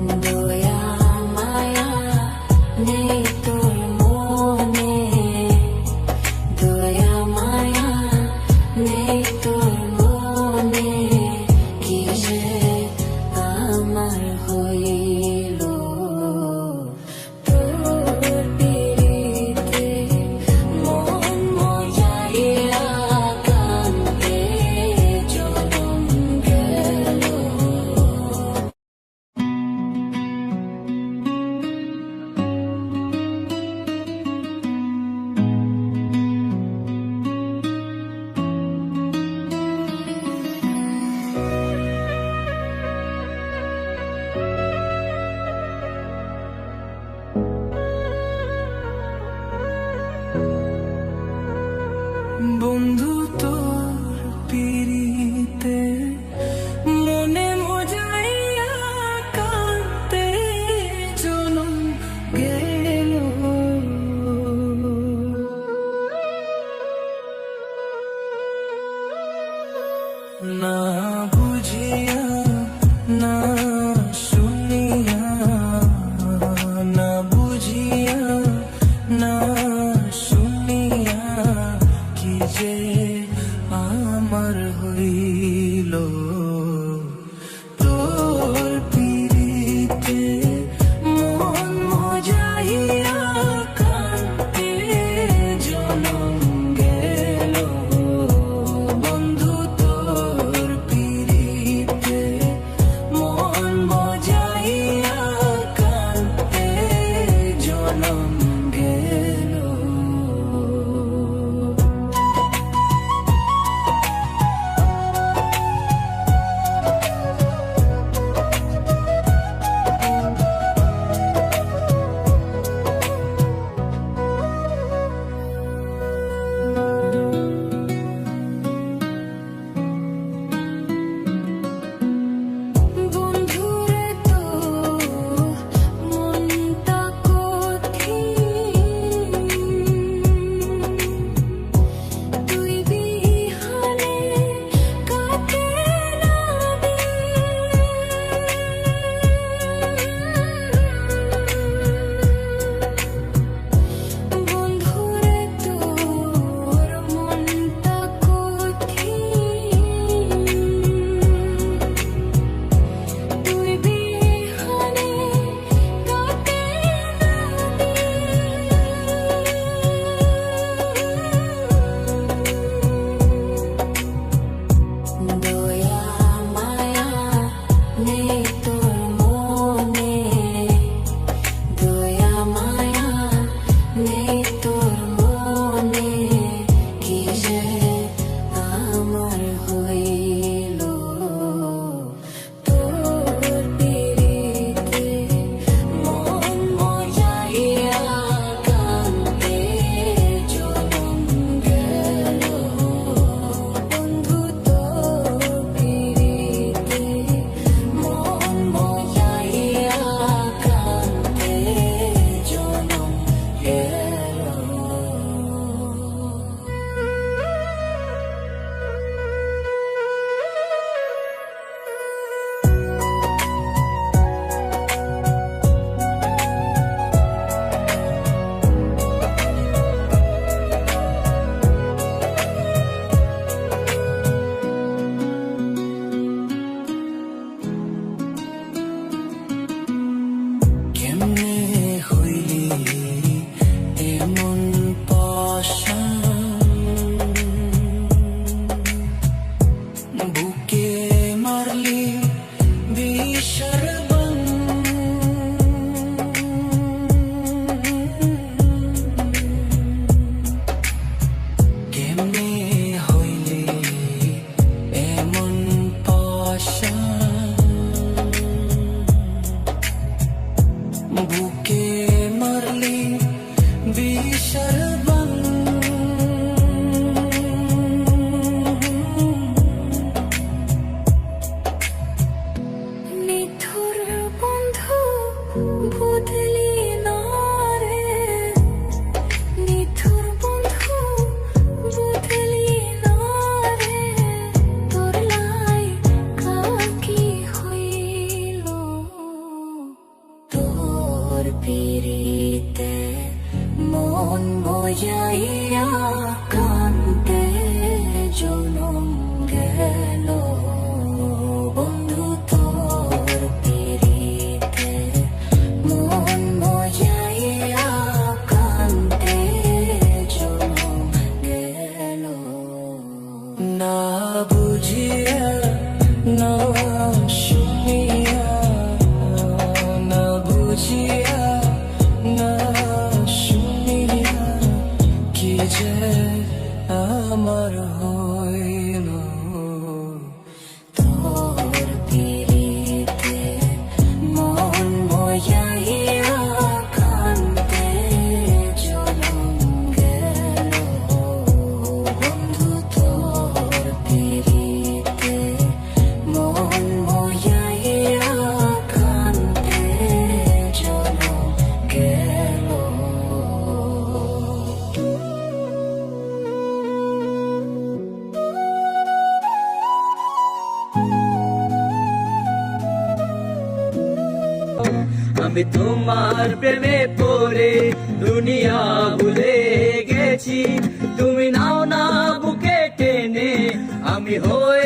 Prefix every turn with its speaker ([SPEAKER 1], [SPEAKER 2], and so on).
[SPEAKER 1] Thank you. mundo. হইল। যাইয়া কান্তে জনো।
[SPEAKER 2] আমি তোমার প্রেমে পড়ে দুনিয়া ভুলে গেছি। তুমি নাও না বুকে টেনে আমি হয়ে